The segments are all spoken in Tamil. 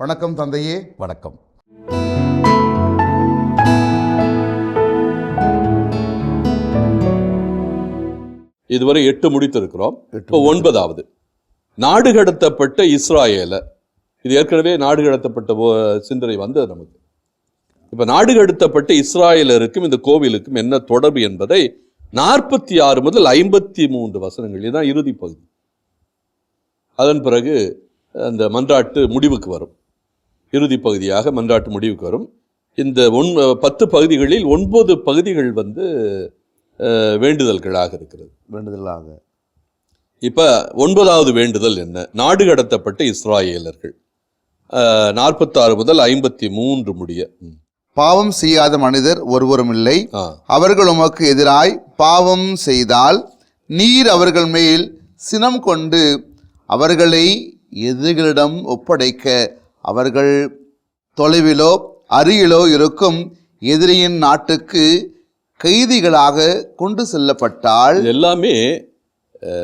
வணக்கம் தந்தையே வணக்கம். இதுவரை எட்டு முடித்திருக்கிறோம். இப்போ ஒன்பதாவது. நாடு கடத்தப்பட்ட இஸ்ராயேல இது ஏற்கனவே நாடு கடத்தப்பட்ட சிந்தனை வந்தது நமக்கு. இப்ப நாடு கடத்தப்பட்ட இஸ்ராயலருக்கும் இந்த கோவிலுக்கும் என்ன தொடர்பு என்பதை நாற்பத்தி ஆறு முதல் ஐம்பத்தி மூன்று வசனங்கள் இதுதான் இறுதி பகுதி. அதன் பிறகு அந்த மன்றாட்டு முடிவுக்கு வரும். இறுதி பகுதியாக மன்றாட்டு முடிவுக்கு வரும். இந்த ஒன் பத்து பகுதிகளில் ஒன்பது பகுதிகள் வந்து வேண்டுதல்களாக இருக்கிறது. வேண்டுதலாக. இப்ப ஒன்பதாவது வேண்டுதல் என்ன? நாடு கடத்தப்பட்ட இஸ்ராயேலர்கள். நாற்பத்தாறு முதல் ஐம்பத்தி மூன்று முடிய. பாவம் செய்யாத மனிதர் ஒருவரும் இல்லை. அவர்கள் உமக்கு எதிராய் பாவம் செய்தால் நீர் அவர்கள் மேல் சினம் கொண்டு அவர்களை எதிரிகளிடம் ஒப்படைக்க அவர்கள் தொலைவிலோ அருகிலோ இருக்கும் எதிரியின் நாட்டுக்கு கைதிகளாக கொண்டு செல்லப்பட்டால் எல்லாமே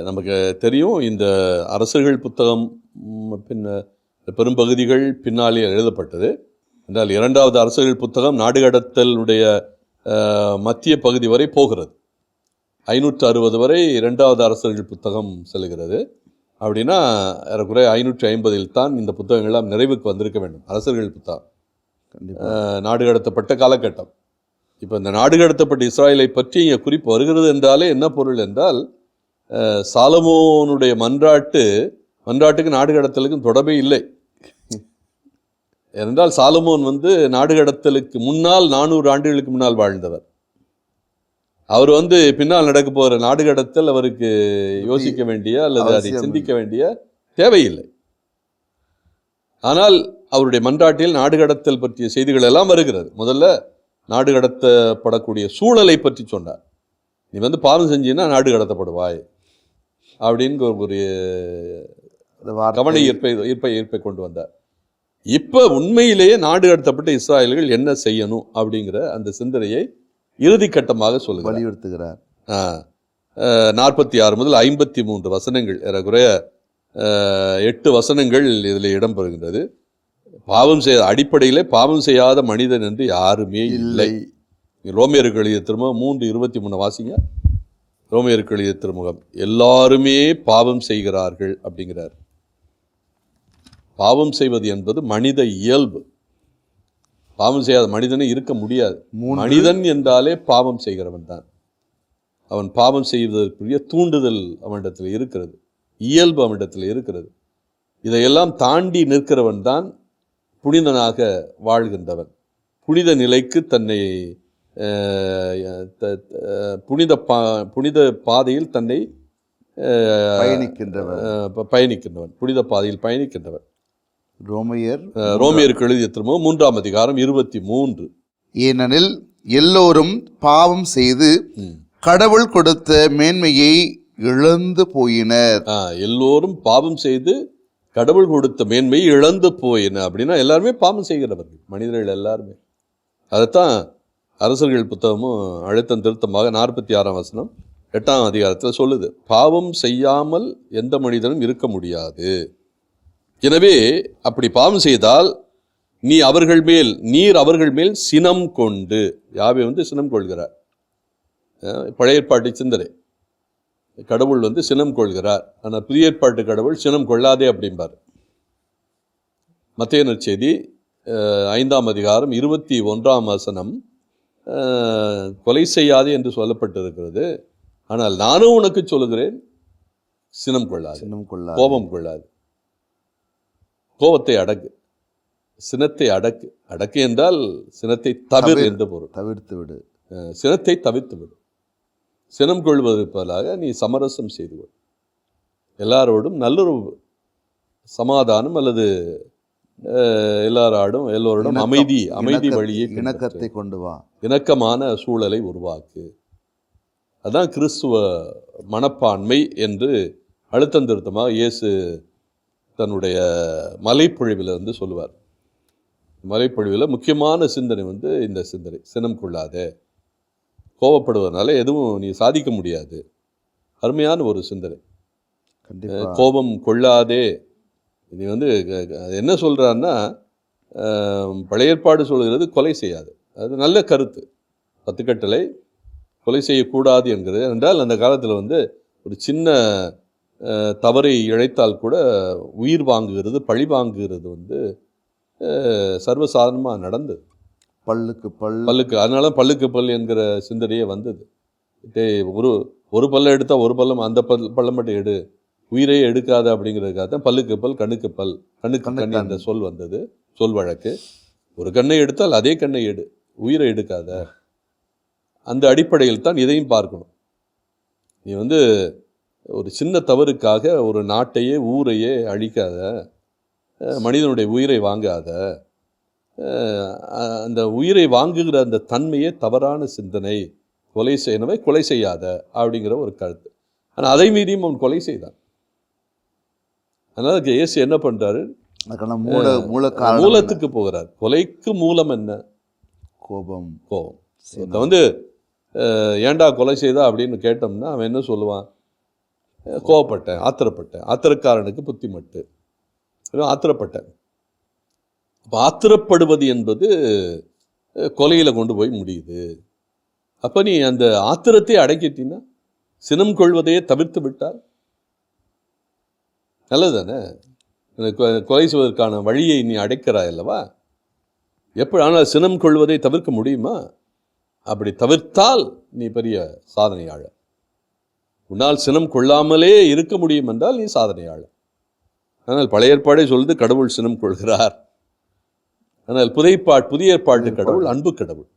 நமக்கு தெரியும். இந்த அரசர்கள் புத்தகம் பின்ன பெரும்பகுதிகள் பின்னாலே எழுதப்பட்டது. என்றால் இரண்டாவது அரசர்கள் புத்தகம் நாடு கடத்தலுடைய மத்திய பகுதி வரை போகிறது. ஐநூற்று அறுபது வரை இரண்டாவது அரசர்கள் புத்தகம் செல்கிறது. அப்படின்னா ஏறக்குறைய ஐநூற்றி ஐம்பதில் தான் இந்த புத்தகங்கள்லாம் நிறைவுக்கு வந்திருக்க வேண்டும். அரசர்கள் புத்தகம். நாடு கடத்தப்பட்ட காலகட்டம். இப்போ இந்த நாடு கடத்தப்பட்ட இஸ்ராயலை பற்றி இங்கே குறிப்பு வருகிறது என்றாலே என்ன பொருள் என்றால் சாலமோனுடைய மன்றாட்டு மன்றாட்டுக்கு நாடு கடத்தலுக்கும் தொடர்பே இல்லை. ஏனென்றால் சாலமோன் வந்து நாடு கடத்தலுக்கு முன்னால் நானூறு ஆண்டுகளுக்கு முன்னால் வாழ்ந்தவர். அவர் வந்து பின்னால் நடக்க போகிற நாடு கடத்தல் அவருக்கு யோசிக்க வேண்டிய அல்லது அதை சிந்திக்க வேண்டிய தேவையில்லை. ஆனால் அவருடைய மன்றாட்டில் நாடு கடத்தல் பற்றிய செய்திகள் எல்லாம் வருகிறது. முதல்ல நாடு கடத்தப்படக்கூடிய சூழலை பற்றி சொன்னார். நீ வந்து பாவம் செஞ்சீன்னா நாடு கடத்தப்படுவாய் அப்படின்னு ஒரு- கவன ஈர்ப்பை ஈர்ப்பை ஈர்ப்பை கொண்டு வந்தார். இப்போ உண்மையிலேயே நாடு கடத்தப்பட்ட இஸ்ராயல்கள் என்ன செய்யணும் அப்படிங்கிற அந்த சிந்தனையை இறுதி கட்டமாக சொல்லுகிறார். வலியுறுத்துகிறார். நாற்பத்தி ஆறு முதல் ஐம்பத்தி மூன்று வசனங்கள் ஏறக்குறைய எட்டு வசனங்கள் இதில் இடம்பெறுகின்றது. பாவம் செய்ய அடிப்படையிலே பாவம் செய்யாத மனிதன் என்று யாருமே இல்லை. இல்லை. ரோமியருக்கு எழுதிய திருமுகம் மூன்று இருபத்தி மூணு வாசிங்க. ரோமியருக்கு எழுதிய திருமுகம் எல்லாருமே பாவம் செய்கிறார்கள் அப்படிங்கிறார். பாவம் செய்வது என்பது மனித இயல்பு. பாவம் செய்யாத மனிதனே இருக்க முடியாது. மனிதன் என்றாலே பாவம் செய்கிறவன் தான். அவன் பாவம் செய்வதற்குரிய தூண்டுதல் அவனிடத்தில் இருக்கிறது. இயல்பு அவனிடத்தில் இருக்கிறது. இதையெல்லாம் தாண்டி நிற்கிறவன் தான் புனிதனாக வாழ்கின்றவன். புனித நிலைக்கு தன்னை புனித பா புனித பாதையில் தன்னை அஹ், பயணிக்கின்றவர் அஹ், ப- பயணிக்கின்றவன். புனித பாதையில் பயணிக்கின்றவன். ரோமையர் ரோமியருக்கு எழுதிய திரும்பவும் மூன்றாம் அதிகாரம் இருபத்தி மூன்று. ஏனெனில் எல்லோரும் பாவம் செய்து. கடவுள் கொடுத்த மேன்மையை இழந்து போயினர். எல்லோரும் பாவம் செய்து கடவுள் கொடுத்த மேன்மையை இழந்து போயின அப்படின்னா எல்லாருமே பாவம் செய்கிறவர்கள் மனிதர்கள் எல்லாருமே. அதைத்தான் அரசர்கள் புத்தகமும் அழுத்தம் திருத்தமாக நாற்பத்தி ஆறாம் வசனம் எட்டாம் அதிகாரத்தில் சொல்லுது பாவம் செய்யாமல் எந்த மனிதனும் இருக்க முடியாது. எனவே அப்படி பாவம் செய்தால் நீ அவர்கள் மேல் நீர் அவர்கள் மேல் சினம் கொண்டு. யாவே வந்து சினம் கொள்கிறார். பழைய ஏற்பாட்டு சிந்தனை. கடவுள் வந்து சினம் கொள்கிறார். ஆனால் புதிய ஏற்பாட்டு கடவுள் சினம் கொள்ளாதே அப்படிம்பார். மத்திய நற்செய்தி ஐந்தாம் அதிகாரம் இருபத்தி ஒன்றாம் வசனம். கொலை செய்யாதே என்று சொல்லப்பட்டிருக்கிறது. ஆனால் நானும் உனக்கு சொல்லுகிறேன் சினம் கொள்ளாது. சின்னம் கொள்ளா கோபம் கொள்ளாது. கோபத்தை அடக்கு சினத்தை அடக்கு அடக்கு என்றால் சினத்தை தவிர. என்று பொருள். தவிர்த்து விடு. சினத்தை தவிர்த்து விடு. சினம் கொள்வது பதிலாக நீ சமரசம் செய்து கொள். எல்லாரோடும் நல்லுறவு சமாதானம் அல்லது எல்லாரோடும் எல்லோரிடம் அமைதி அமைதி வழியை இணக்கத்தை. கொண்டு வா. இணக்கமான சூழலை உருவாக்கு. அதான் கிறிஸ்துவ மனப்பான்மை என்று அழுத்தம் திருத்தமாக இயேசு தன்னுடைய மலைப்பொழிவில் வந்து சொல்லுவார். மலைப்பொழிவில் முக்கியமான சிந்தனை வந்து இந்த சிந்தனை சினம் கொள்ளாதே. கோபப்படுவதனால எதுவும் நீ சாதிக்க முடியாது. அருமையான ஒரு சிந்தனை. கோபம் கொள்ளாதே. நீ வந்து என்ன சொல்றான்னா ஆம், பழைய ஏற்பாடு சொல்கிறது கொலை செய்யாது. அது நல்ல கருத்து. பத்து கட்டளை கொலை செய்யக்கூடாது என்கிறது. என்றால் அந்த காலத்தில் வந்து ஒரு சின்ன தவறை இழைத்தால் கூட உயிர் வாங்குகிறது பழி வாங்குகிறது வந்து சர்வசாதாரணமாக நடந்தது. பல்லுக்கு பல். பல்லுக்கு அதனால பல்லுக்கு பல் என்கிற சிந்தனையே வந்தது. டேய் ஒரு ஒரு பல்ல எடுத்தா ஒரு பல்லம் அந்த பல் பல்லம் மட்டும் எடு. உயிரே எடுக்காத அப்படிங்கிறதுக்காக தான் பல்லுக்கு பல் கண்ணுக்கு பல் கண்ணுக்கு கண்ணுக்கு கண் கண். என்ற சொல் வந்தது. சொல் வழக்கு. ஒரு கண்ணை எடுத்தால் அதே கண்ணை எடு. உயிரை எடுக்காத. அந்த அடிப்படையில் தான் இதையும் பார்க்கணும். நீ வந்து ஒரு சின்ன தவறுக்காக ஒரு நாட்டையே ஊரையே அழிக்காத மனிதனுடைய உயிரை வாங்காத அந்த உயிரை வாங்குகிற அந்த தன்மையே தவறான சிந்தனை. கொலை செய்யணவை கொலை செய்யாத அப்படிங்கிற ஒரு கருத்து. ஆனால் அதை மீறியும் அவன் கொலை செய்தான். அதனால இயேசு என்ன பண்றாரு? அதுக்கான மூல மூல மூலத்துக்கு போகிறார். கொலைக்கு மூலம் என்ன? கோபம். கோபம். வந்து ஏன்டா கொலை செய்தா அப்படின்னு கேட்டோம்னா அவன் என்ன சொல்லுவான்? கோவப்பட்டேன் ஆத்திரப்பட்டேன். ஆத்திரக்காரனுக்கு புத்தி மட்டு ஆத்திரப்பட்டேன். அப்போ ஆத்திரப்படுவது என்பது கொலையில் கொண்டு போய் முடியுது. அப்போ நீ அந்த ஆத்திரத்தை அடக்கிட்டீன்னா சினம் கொள்வதையே தவிர்த்து விட்டால் நல்லது தானே கொலை செய்வதற்கான வழியை நீ அடைக்கிறாய் அல்லவா? எப்படி ஆனால் சினம் கொள்வதை தவிர்க்க முடியுமா? அப்படி தவிர்த்தால் நீ பெரிய சாதனையாளர். உன்னால் சினம் கொள்ளாமலே இருக்க முடியும் என்றால் நீ சாதனையாளர். ஆனால் பழைய ஏற்பாடே சொல்லுது கடவுள் சினம் கொள்கிறார். ஆனால் புதைப்பாட் புதிய ஏற்பாட்டு கடவுள் அன்பு கடவுள்.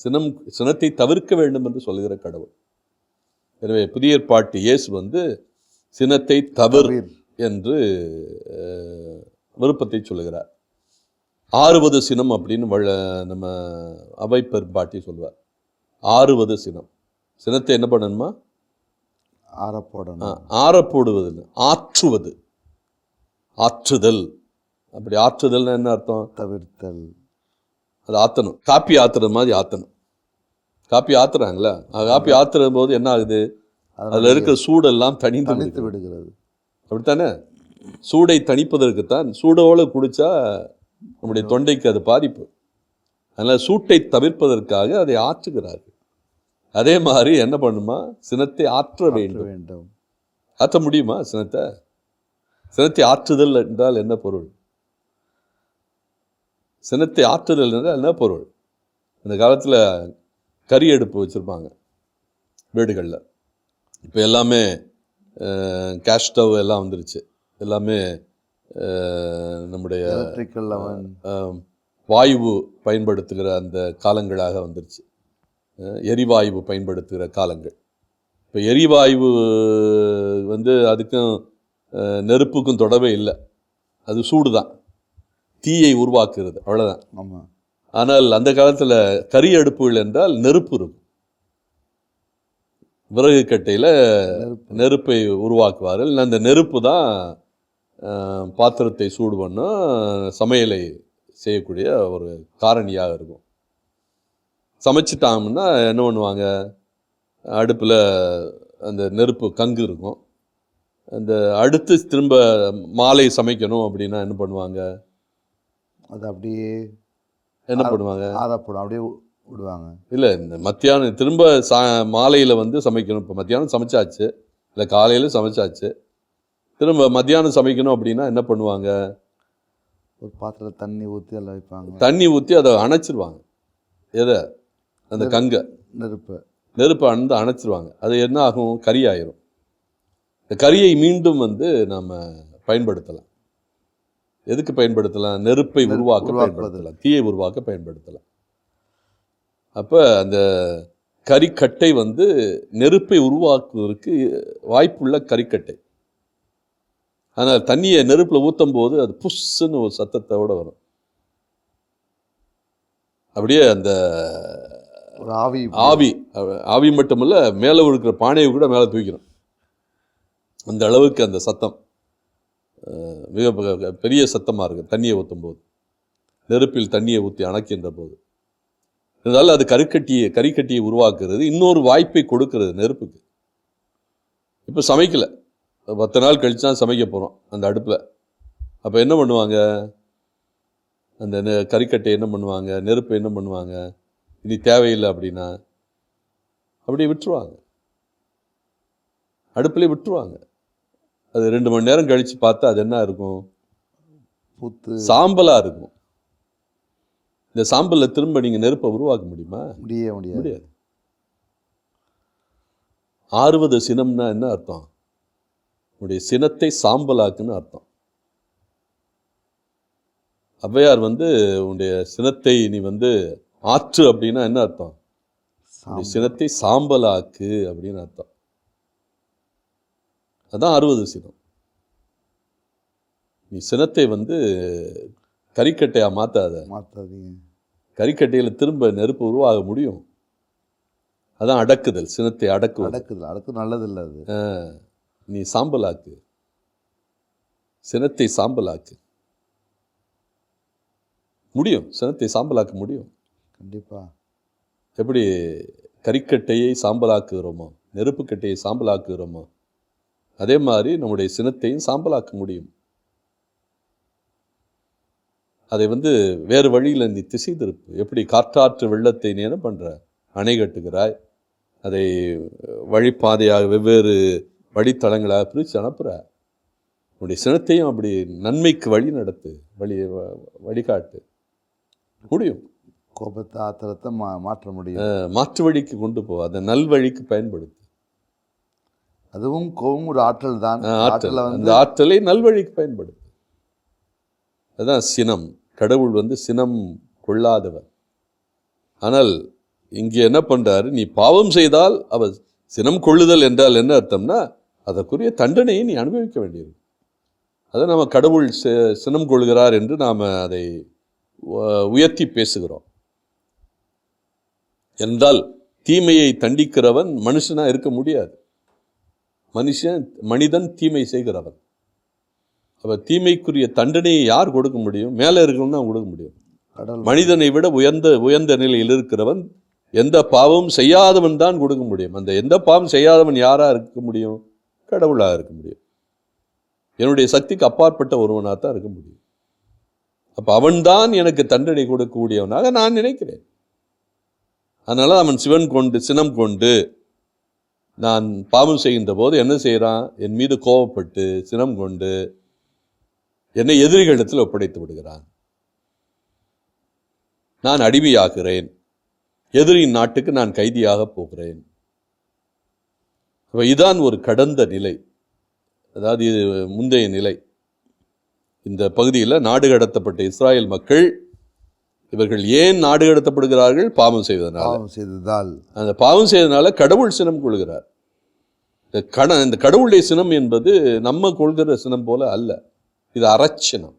சினம் சினத்தை தவிர்க்க வேண்டும் என்று சொல்லுகிற கடவுள். எனவே புதிய ஏற்பாட்டு இயேசு வந்து சினத்தை தவிர் தவிர். என்று விருப்பத்தை சொல்லுகிறார். ஆறுவது சினம் அப்படின்னு வழ நம்ம அவை பெரும்பாட்டி சொல்வார். ஆறுவது சினம். சினத்தை என்ன பண்ணணுமா? ஆற ஆ, போடணும் ஆறப்போடுவது இல்லை, ஆற்றுவது. ஆற்றுதல். அப்படி ஆற்றுதல்னா என்ன அர்த்தம்? தவிர்த்தல். அது ஆத்தணும். காப்பி ஆத்துறது மாதிரி ஆத்தணும். காப்பி ஆத்துறாங்களா அது காப்பி ஆத்துற போது என்ன ஆகுது? அதுல இருக்கிற சூடெல்லாம் தணிந்து தனித்து விடுகிறது. அப்படித்தானே? சூடை தணிப்பதற்குத்தான் சூடோடு குடிச்சா நம்முடைய தொண்டைக்கு அது பாதிப்பு. அதனால் சூட்டை தவிர்ப்பதற்காக அதை ஆற்றுகிறார்கள். அதே மாதிரி என்ன பண்ணுமா? சினத்தை ஆற்ற வேண்டும். வேண்டும். ஆற்ற முடியுமா சினத்தை? சினத்தை ஆற்றுதல் என்றால் என்ன பொருள்? சினத்தை ஆற்றுதல் என்றால் என்ன பொருள்? இந்த காலத்தில் கறி அடுப்பு வச்சுருப்பாங்க வீடுகளில். இப்போ எல்லாமே கேஸ் ஸ்டவ் எல்லாம் வந்துருச்சு. எல்லாமே நம்முடைய வாயு பயன்படுத்துகிற அந்த காலங்களாக வந்துருச்சு. எரிவாயு பயன்படுத்துகிற காலங்கள். இப்போ எரிவாயு வந்து அதுக்கும் நெருப்புக்கும் தொடர்பே இல்லை. அது சூடு தான் தீயை உருவாக்குறது அவ்வளோதான் ஆமா. ஆனால் அந்த காலத்தில் கரி அடுப்புகள் என்றால் நெருப்பு இருக்கும். விறகு கட்டையில் நெருப்பு. உருவாக்குவார்கள். அந்த நெருப்பு தான் பாத்திரத்தை சூடு பண்ணும் சமையலை செய்யக்கூடிய ஒரு காரணியாக இருக்கும். சமைச்சிட்டாங்கன்னா என்ன பண்ணுவாங்க? அடுப்பில் அந்த நெருப்பு கங்கு இருக்கும். அந்த அடுத்து திரும்ப மாலை சமைக்கணும் அப்படின்னா என்ன பண்ணுவாங்க? அது அப்படியே என்ன பண்ணுவாங்க? ஆறப்படும் அப்படியே விடுவாங்க இல்லை இந்த மத்தியானம் திரும்ப சா மாலையில் வந்து சமைக்கணும். இப்போ மத்தியானம் சமைச்சாச்சு. இல்லை காலையில் சமைச்சாச்சு. திரும்ப மத்தியானம் சமைக்கணும் அப்படின்னா என்ன பண்ணுவாங்க? ஒரு பாத்திரத்தில் தண்ணி ஊற்றி அதில் வைப்பாங்க. தண்ணி ஊற்றி அதை அணைச்சிருவாங்க. எதை? அந்த கங்கை. நெருப்பு. நெருப்பை அணைந்து அணைச்சிருவாங்க. அது என்ன ஆகும் கறி ஆயிரும் இந்த கரியை மீண்டும் வந்து நம்ம பயன்படுத்தலாம். எதுக்கு பயன்படுத்தலாம்? நெருப்பை உருவாக்க. பயன்படுத்தலாம். தீயை உருவாக்க பயன்படுத்தலாம். அப்போ அந்த கரிக்கட்டை வந்து நெருப்பை உருவாக்குவதற்கு வாய்ப்புள்ள கரிக்கட்டை. ஆனால் தண்ணியை நெருப்பில் ஊற்றும் போது அது புஷ்ஷுன்னு ஒரு சத்தத்தோட வரும். அப்படியே அந்த ஆவி ஆவி ஆவி மட்டுமல்ல மேலே இருக்கிற பானையை கூட மேலே தூக்கிடும் அந்த அளவுக்கு அந்த சத்தம் மிக பெரிய சத்தமாக இருக்கும் தண்ணியை ஊற்றும் போது. நெருப்பில் தண்ணியை ஊற்றி அணைக்கின்ற போது. இருந்தாலும் அது கருக்கட்டியை கறிக்கட்டியை உருவாக்குறது இன்னொரு வாய்ப்பை கொடுக்கறது நெருப்புக்கு. இப்போ சமைக்கலை. பத்து நாள் கழித்து தான் சமைக்க போகிறோம் அந்த அடுப்பில். அப்போ என்ன பண்ணுவாங்க? அந்த நெ- கறிக்கட்டை என்ன பண்ணுவாங்க? நெருப்பு என்ன பண்ணுவாங்க? இனி தேவையில்லை அப்படின்னா அப்படியே விட்டுருவாங்க. அடுப்புலேயே விட்டுருவாங்க. அது ரெண்டு மணி நேரம் கழித்து பார்த்தா அது என்ன இருக்கும்? பூத்து. சாம்பலாக இருக்கும். இந்த சாம்பலில் திரும்ப நீங்கள் நெருப்பை உருவாக்க முடியுமா? முடிய முடியாது. முடியாது. ஆறுவது சினம்னா என்ன அர்த்தம்? உன்னுடைய சினத்தை சாம்பலாக்குன்னு அர்த்தம். ஔவையார் வந்து உன்னுடைய சினத்தை நீ வந்து ஆற்று அப்படின்னா என்ன அர்த்தம். சினத்தை சாம்பலாக்கு அப்படின்னு அர்த்தம். அதான் அறுபது சினம். நீ சினத்தை வந்து கறிக்கட்டையா மாத்தாத. மாத்தாதீங்க. கறிக்கட்டையில் திரும்ப நெருப்பு உருவாக முடியும். அதான் அடக்குதல் சினத்தை அடக்குவது. அடக்குது அடக்கு நல்லது இல்லை அது நீ சாம்பலாக்கு. சினத்தை சாம்பலாக்கு. முடியும். சினத்தை சாம்பலாக்க முடியும். கண்டிப்பாக எப்படி கறிக்கட்டையை சாம்பலாக்குகிறோமோ நெருப்புக்கட்டையை சாம்பலாக்குகிறோமோ அதே மாதிரி நம்முடைய சினத்தையும் சாம்பலாக்க முடியும். அதை வந்து வேறு வழியில் நீ திசை திருப்பு எப்படி காற்றாற்று வெள்ளத்தை நீ என்ன பண்ணுற அணை கட்டுகிறாய். அதை வழிப்பாதையாக வெவ்வேறு வழித்தளங்களாக பிரித்து அனுப்புகிற உன்னுடைய சினத்தையும் அப்படி நன்மைக்கு வழி நடத்து வழி வ- வழிகாட்டு. முடியும். கோபத்தை ஆத்திரத்தை மா மாற்ற முடியும். மாற்று வழிக்கு கொண்டு போ அதை நல்வழிக்கு பயன்படுத்து. அதுவும் கோபம் ஒரு ஆற்றல் தான். ஆற்றல். வந்து ஆற்றலை நல்வழிக்கு பயன்படுத்து. அதான் சினம். கடவுள் வந்து சினம் கொள்ளாதவர். ஆனால் இங்கே என்ன பண்றாரு? நீ பாவம் செய்தால் அவர் சினம் கொள்ளுதல் என்றால் என்ன அர்த்தம்னா அதற்குரிய தண்டனையை நீ அனுபவிக்க வேண்டியிருக்கும். அதை நம்ம கடவுள் சி- சினம் கொள்கிறார் என்று நாம் அதை உயர்த்தி பேசுகிறோம். என்றால் தீமையை தண்டிக்கிறவன் மனுஷனா இருக்க முடியாது. மனுஷன் மனிதன் தீமை செய்கிறவன். அப்ப தீமைக்குரிய தண்டனையை யார் கொடுக்க முடியும்? மேலே இருக்கணும்னா கொடுக்க முடியும். மனிதனை விட உயர்ந்த உயர்ந்த நிலையில் இருக்கிறவன் எந்த பாவமும் செய்யாதவன் தான் கொடுக்க முடியும். அந்த எந்த பாவம் செய்யாதவன் யாரா இருக்க முடியும்? கடவுளாக இருக்க முடியும். என்னுடைய சக்திக்கு அப்பாற்பட்ட ஒருவனாக தான் இருக்க முடியும். அப்ப அவன்தான் எனக்கு தண்டனை கொடுக்கக்கூடியவனாக நான் நினைக்கிறேன். அதனால் அவன் சிவன் கொண்டு சினம் கொண்டு நான் பாவம் செய்கின்ற போது என்ன செய்கிறான் என் மீது கோபப்பட்டு சினம் கொண்டு என்னை எதிரிகளிடத்தில் ஒப்படைத்து விடுகிறான். நான் அடிமையாகிறேன். எதிரியின் நாட்டுக்கு நான் கைதியாக போகிறேன். அப்ப இதான் ஒரு கடந்த நிலை. அதாவது இது முந்தைய நிலை. இந்த பகுதியில் நாடு கடத்தப்பட்ட இஸ்ராயல் மக்கள் இவர்கள் ஏன் நாடு கடத்தப்படுகிறார்கள்? பாவம் செய்வதனால பாவம் செய்ததால். அந்த பாவம் செய்தனால கடவுள் சினம் கொள்கிறார். இந்த கட இந்த கடவுளுடைய சினம் என்பது நம்ம கொள்கிற சினம் போல அல்ல. இது அறச்சினம்.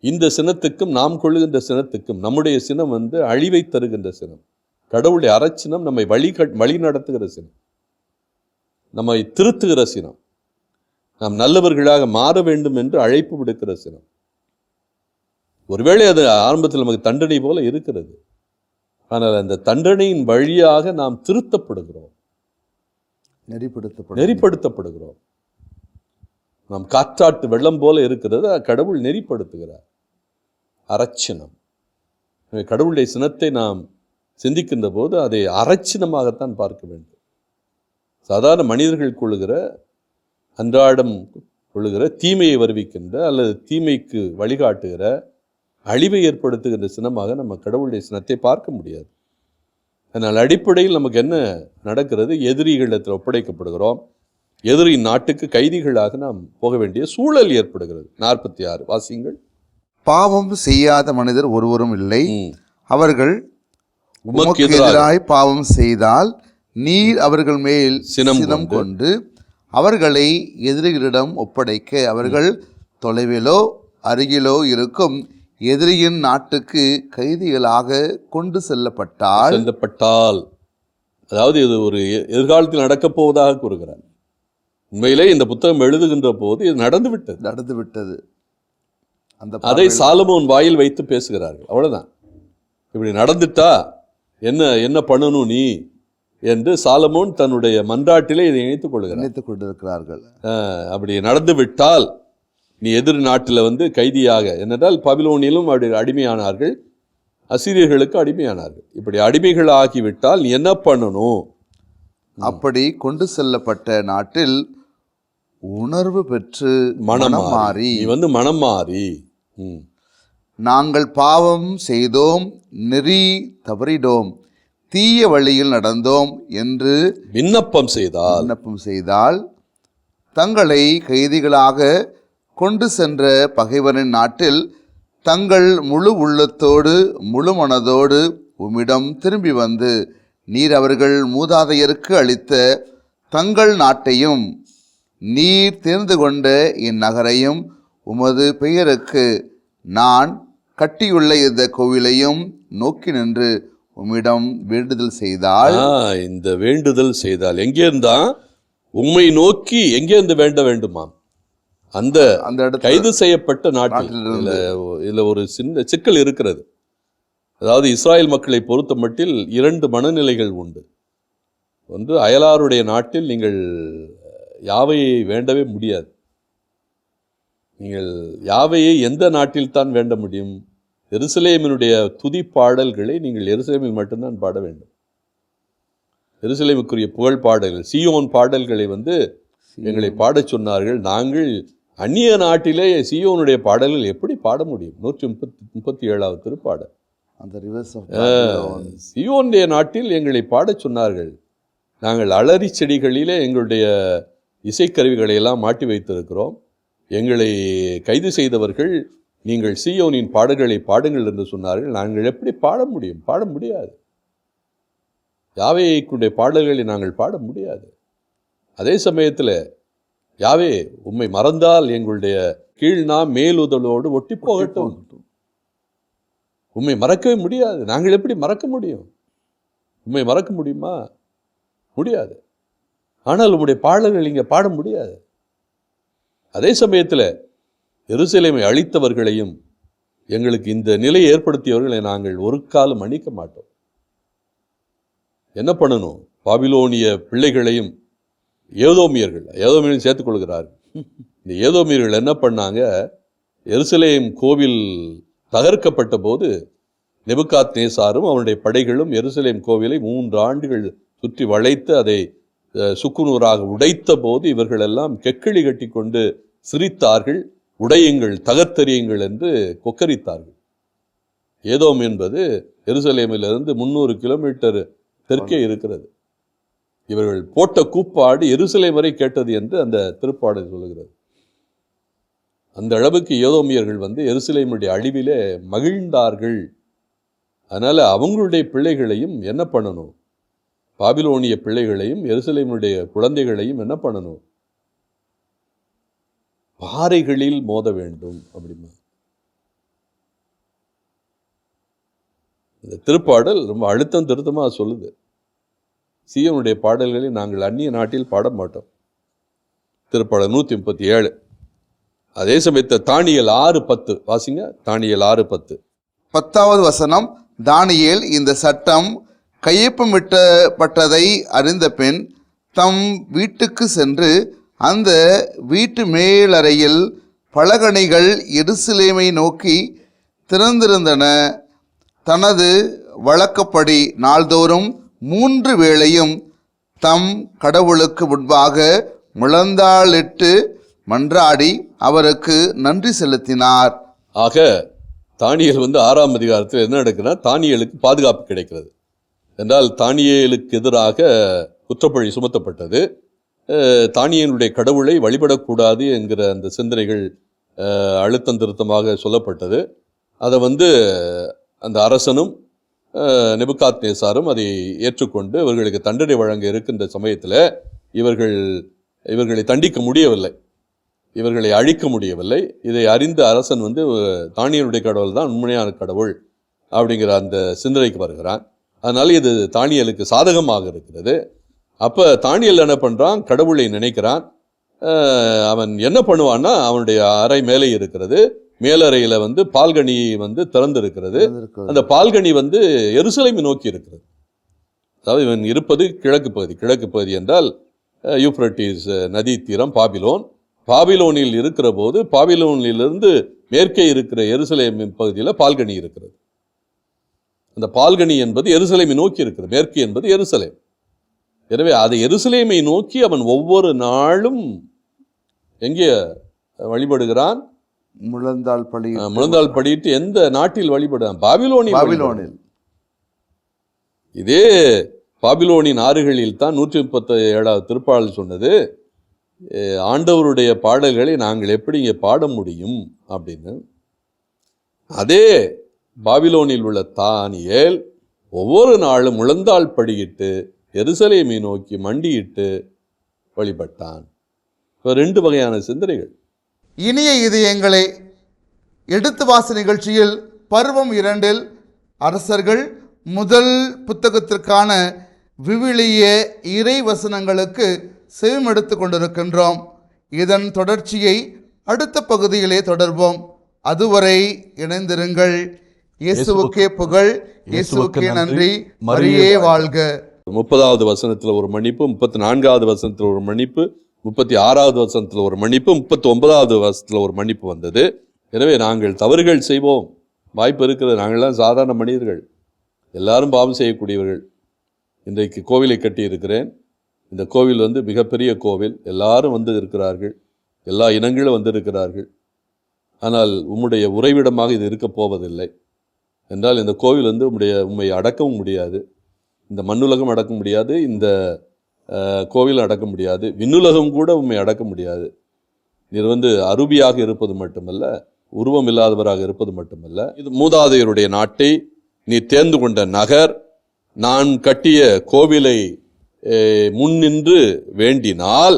இந்த சினத்துக்கும் நாம் கொள்ளுகின்ற சினத்துக்கும் நம்முடைய சினம் வந்து அழிவை தருகின்ற சினம். கடவுளுடைய அறச்சினம் நம்மை வழி வழி நடத்துகிற சினம். நம்மை திருத்துகிற சினம். நாம் நல்லவர்களாக மாற வேண்டும் என்று அழைப்பு விடுக்கிற சினம். ஒருவேளை அது ஆரம்பத்தில் நமக்கு தண்டனை போல இருக்கிறது. ஆனால் அந்த தண்டனையின் வழியாக நாம் திருத்தப்படுகிறோம். நெறிப்படுத்தப்படும் நெறிப்படுத்தப்படுகிறோம். நாம் காற்றாட்டு வெள்ளம் போல இருக்கிறது. கடவுள் நெறிப்படுத்துகிறார். அரச்சினம். கடவுளுடைய சினத்தை நாம் சிந்திக்கின்ற போது அதை அரச்சினமாகத்தான் பார்க்க வேண்டும். சாதாரண மனிதர்கள் கொள்ளுகிற அன்றாடம் கொள்ளுகிற தீமையை வருவிக்கின்ற அல்லது தீமைக்கு வழிகாட்டுகிற அழிவை ஏற்படுத்துகின்ற சினமாக நம்ம கடவுளுடைய சினத்தை பார்க்க முடியாது. அதனால் அடிப்படையில் நமக்கு என்ன நடக்கிறது? எதிரிகளிடத்தில் ஒப்படைக்கப்படுகிறோம். எதிரியின் நாட்டுக்கு கைதிகளாக நாம் போக வேண்டிய சூழல் ஏற்படுகிறது. நாற்பத்தி ஆறு வாசியங்கள். பாவம் செய்யாத மனிதர் ஒருவரும் இல்லை. அவர்கள் உமக்கு எதிராய் பாவம் செய்தால் நீர் அவர்கள் மேல் சினம் கொண்டு அவர்களை எதிரிகளிடம் ஒப்படைக்க அவர்கள் தொலைவிலோ அருகிலோ இருக்கும். எதிரியின் நாட்டுக்கு கைதிகளாக கொண்டு செல்லப்பட்டால் செல்லப்பட்டால். அதாவது இது ஒரு எதிர்காலத்தில் நடக்கப் போவதாக கூறுகிறார். உண்மையிலே இந்த புத்தகம் எழுதுகின்ற போது இது நடந்து விட்டது நடந்து விட்டது அந்த அதை சாலமோன் வாயில் வைத்து பேசுகிறார்கள். அவ்வளவுதான். இப்படி நடந்துட்டா என்ன என்ன பண்ணணும் நீ என்று சாலமோன் தன்னுடைய மன்றாட்டிலே இதை இணைத்துக் கொள்கிறார். நினைத்துக் கொண்டிருக்கிறார்கள். அப்படி நடந்து விட்டால் நீ எதிர் நாட்டில் வந்து கைதியாக என்னென்றால் பபிலோனிலும் அப்படி அடிமையானார்கள். அசிரியர்களுக்கு அடிமையானார்கள். இப்படி அடிமைகள் ஆகிவிட்டால் நீ என்ன பண்ணணும்? அப்படி கொண்டு செல்லப்பட்ட நாட்டில் உணர்வு பெற்று மனம் மாறி. வந்து மனம் மாறி. நாங்கள் பாவம் செய்தோம் நெறி தவறிடோம் தீய வழியில் நடந்தோம் என்று விண்ணப்பம் செய்தால் விண்ணப்பம் செய்தால் தங்களை கைதிகளாக கொண்டு சென்ற பகைவரின் நாட்டில் தங்கள் முழு உள்ளத்தோடு முழு மனதோடு உம்மிடம் திரும்பி வந்து நீர் அவர்கள் மூதாதையருக்கு அளித்த தங்கள் நாட்டையும் நீர் தேர்ந்து கொண்ட இந்நகரையும் உமது பெயருக்கு நான் கட்டியுள்ள இந்த கோவிலையும் நோக்கி நின்று உம்மிடம் வேண்டுதல் செய்தால். இந்த வேண்டுதல் செய்தால் எங்கே இருந்தா உம்மை நோக்கி எங்கே இருந்து வேண்ட வேண்டுமாம்? அந்த அந்த கைது செய்யப்பட்ட நாட்டில் இதுல ஒரு சின்ன சிக்கல் இருக்கிறது. அதாவது இஸ்ராயல் மக்களை பொறுத்த மட்டில் இரண்டு மனநிலைகள் உண்டு. ஒன்று அயலாருடைய நாட்டில் நீங்கள் யாவையை வேண்டவே முடியாது. நீங்கள் யாவையை எந்த நாட்டில் தான் வேண்ட முடியும்? எருசலேமினுடைய துதி பாடல்களை நீங்கள் எருசலேமில் மட்டும்தான் பாட வேண்டும். எருசலேமுக்குரிய புகழ் பாடல்கள் சியோன் பாடல்களை வந்து எங்களை பாடச் சொன்னார்கள். நாங்கள் அந்நிய நாட்டிலே சியோனுடைய பாடல்கள் எப்படி பாட முடியும்? நூற்றி முப்பத்தி முப்பத்தி ஏழாவது திருப்பாடல். அந்த ரிவர்ஸ் சியோனுடைய நாட்டில் எங்களை பாடச் சொன்னார்கள். நாங்கள் அலரி செடிகளிலே எங்களுடைய இசைக்கருவிகளை எல்லாம் மாட்டி வைத்திருக்கிறோம். எங்களை கைது செய்தவர்கள் நீங்கள் சியோனின் பாடல்களை பாடுங்கள் என்று சொன்னார்கள். நாங்கள் எப்படி பாட முடியும்? பாட முடியாது. யாவேக்குடைய பாடல்களை நாங்கள் பாட முடியாது. அதே சமயத்தில் யாவே உம்மை மறந்தால் எங்களுடைய கீழ்நா மேலுதலோடு ஒட்டி போகட்டும். உம்மை மறக்கவே முடியாது. நாங்கள் எப்படி மறக்க முடியும்? உம்மை மறக்க முடியுமா? முடியாது. ஆனால் உம்முடைய பாடல்கள் இங்கே பாட முடியாது. அதே சமயத்தில் எருசலேமை அழித்தவர்களையும் எங்களுக்கு இந்த நிலையை ஏற்படுத்தியவர்களை நாங்கள் ஒரு காலம் மன்னிக்க மாட்டோம். என்ன பண்ணணும்? பாபிலோனிய பிள்ளைகளையும் ஏதோமியர்கள் ஏதோமியர்கள் சேர்த்துக்கொள்கிறார் இந்த ஏதோமியர்கள் என்ன பண்ணாங்க? எருசலேம் கோவில் தகர்க்கப்பட்ட போது நெபுகாத் நேசாரும் அவனுடைய படைகளும் எருசலேம் கோவிலை மூன்று ஆண்டுகள் சுற்றி வளைத்து அதை சுக்குநூறாக உடைத்த போது இவர்கள் எல்லாம் கெக்கிளி கட்டி கொண்டு சிரித்தார்கள். உடையுங்கள் தகர்த்தறியுங்கள் என்று கொக்கரித்தார்கள். ஏதோம் என்பது எருசலேமிலிருந்து முந்நூறு கிலோமீட்டர் தெற்கே இருக்கிறது. இவர்கள் போட்ட கூப்பாடு எருசலை வரை கேட்டது என்று அந்த திருப்பாடல் சொல்லுகிறது. அந்த அளவுக்கு ஏதோமியர்கள் வந்து எருசலேமுடைய அழிவிலே மகிழ்ந்தார்கள். அதனால் அவங்களுடைய பிள்ளைகளையும் என்ன பண்ணணும்? பாபிலோனிய பிள்ளைகளையும் எருசலேமுடைய குழந்தைகளையும் என்ன பண்ணணும்? பாறைகளில் மோத வேண்டும் அப்படிமா. இந்த திருப்பாடல் ரொம்ப அழுத்தம் திருத்தமாக சொல்லுது. சீயனுடைய பாடல்களை நாங்கள் அந்நிய நாட்டில் பாட மாட்டோம் திருப்பாடல் நூற்றி முப்பத்தி ஏழு அதே சமயத்தை தானியல் ஆறு பத்து. வாசிங்க தானியல் ஆறு பத்து. பத்தாவது வசனம் தானியேல் இந்த சட்டம் கையொப்பமிட்டப்பட்டதை அறிந்த பின் தம் வீட்டுக்கு சென்று அந்த வீட்டு மேலறையில் பலகணிகள் எருசலேமை நோக்கி திறந்திருந்தன. தனது வழக்கப்படி நாள்தோறும் மூன்று வேளையும் தம் கடவுளுக்கு முன்பாக முழந்தாளிட்டு மன்றாடி அவருக்கு நன்றி செலுத்தினார். ஆக தானியல் வந்து ஆறாம் அதிகாரத்தில் என்ன நடக்குதுன்னா தானியலுக்கு பாதுகாப்பு கிடைக்கிறது. என்றால் தானியலுக்கு எதிராக குற்றப்பழி சுமத்தப்பட்டது. தானியனுடைய கடவுளை வழிபடக்கூடாது என்கிற அந்த சிந்தனைகள் அழுத்தம் திருத்தமாக சொல்லப்பட்டது. அதை வந்து அந்த அரசனும் நெபுகாத் நேசாரும் அதை ஏற்றுக்கொண்டு இவர்களுக்கு தண்டனை வழங்க இருக்கின்ற சமயத்தில் இவர்கள் இவர்களை தண்டிக்க முடியவில்லை. இவர்களை அழிக்க முடியவில்லை. இதை அறிந்த அரசன் வந்து தானியனுடைய கடவுள் தான் உண்மையான கடவுள் அப்படிங்கிற அந்த சிந்தனைக்கு வருகிறான். அதனால் இது தானியலுக்கு சாதகமாக இருக்கிறது. அப்போ தானியல் என்ன பண்ணுறான் கடவுளை நினைக்கிறான். அவன் என்ன பண்ணுவான்னா அவனுடைய அறை மேலே இருக்கிறது. மேலறையில் வந்து பால்கனி வந்து திறந்து இருக்கிறது அந்த பால்கனி வந்து எருசலேமை நோக்கி இருக்கிறது. அதாவது இவன் இருப்பது கிழக்கு பகுதி. கிழக்கு பகுதி என்றால் யூப்ரட்டிஸ் நதி தீரம் பாபிலோன். பாபிலோனில் இருக்கிற போது பாபிலோனிலிருந்து மேற்கே இருக்கிற எருசலேம் பகுதியில் பால்கனி இருக்கிறது. அந்த பால்கனி என்பது எருசலேமை நோக்கி இருக்கிறது. மேற்கு என்பது எருசலேம். எனவே அதை எருசலேமை நோக்கி அவன் ஒவ்வொரு நாளும் எங்கே வழிபடுகிறான்? முழந்தாள் பழி அஹ், முழந்தாள் படியிட்டு எந்த நாட்டில் வழிபடுறான் பாபிலோனில் பாபிலோனில். இதே பாபிலோனின் ஆறுகளில் தான் நூற்றி முப்பத்தி ஏழாவது திருப்பாடல் சொன்னது ஆண்டவருடைய பாடல்களை நாங்கள் எப்படி இங்கே பாட முடியும்? அப்படின்னு. அதே பாபிலோனில் உள்ள தானியேல் ஒவ்வொரு நாளும் முழந்தாள் படியிட்டு எருசலேமை நோக்கி மண்டியிட்டு வழிபட்டான். இப்போ ரெண்டு வகையான சிந்தனைகள். இனிய இதயங்களை எடுத்து வாச நிகழ்ச்சியில் பருவம் இரண்டில் அரசர்கள் முதல் புத்தகத்திற்கான விவிலிய இறை வசனங்களுக்கு செவிமெடுத்து கொண்டிருக்கின்றோம். இதன் தொடர்ச்சியை அடுத்த பகுதியிலே தொடர்வோம். அதுவரை இணைந்திருங்கள். இயேசுவுக்கே புகழ் இயேசுவுக்கே நன்றி. மரியே வாழ்க. முப்பதாவது வசனத்தில் ஒரு மன்னிப்பு முப்பத்தி நான்காவது வசனத்தில் ஒரு மன்னிப்பு முப்பத்தி ஆறாவது வசனத்தில் ஒரு மன்னிப்பு முப்பத்தி ஒன்பதாவது வசனத்தில் ஒரு மன்னிப்பு வந்தது. எனவே நாங்கள் தவறுகள் செய்வோம். வாய்ப்பு இருக்கிறது. நாங்கள்லாம் சாதாரண மனிதர்கள். எல்லாரும் பாவம் செய்யக்கூடியவர்கள். இன்றைக்கு கோவிலை கட்டி இருக்கிறேன் இந்த கோவில் வந்து மிகப்பெரிய கோவில். எல்லாரும் வந்து இருக்கிறார்கள். எல்லா இனங்களும் வந்து இருக்கிறார்கள் ஆனால் உம்முடைய உறைவிடமாக இது இருக்கப் போவதில்லை. என்றால் இந்த கோவில் வந்து உம்முடைய உண்மை அடக்கவும் முடியாது. இந்த மண்ணுலகம் அடக்க முடியாது இந்த கோவில் அடக்க முடியாது விண்ணுலகம் கூட உண்மை அடக்க முடியாது. நீர் வந்து அருபியாக இருப்பது மட்டுமல்ல உருவம் இல்லாதவராக இருப்பது மட்டுமல்ல. இது மூதாதையருடைய நாட்டை நீ தேர்ந்து கொண்ட நகர். நான் கட்டிய கோவிலை முன் முன்னின்று வேண்டினால்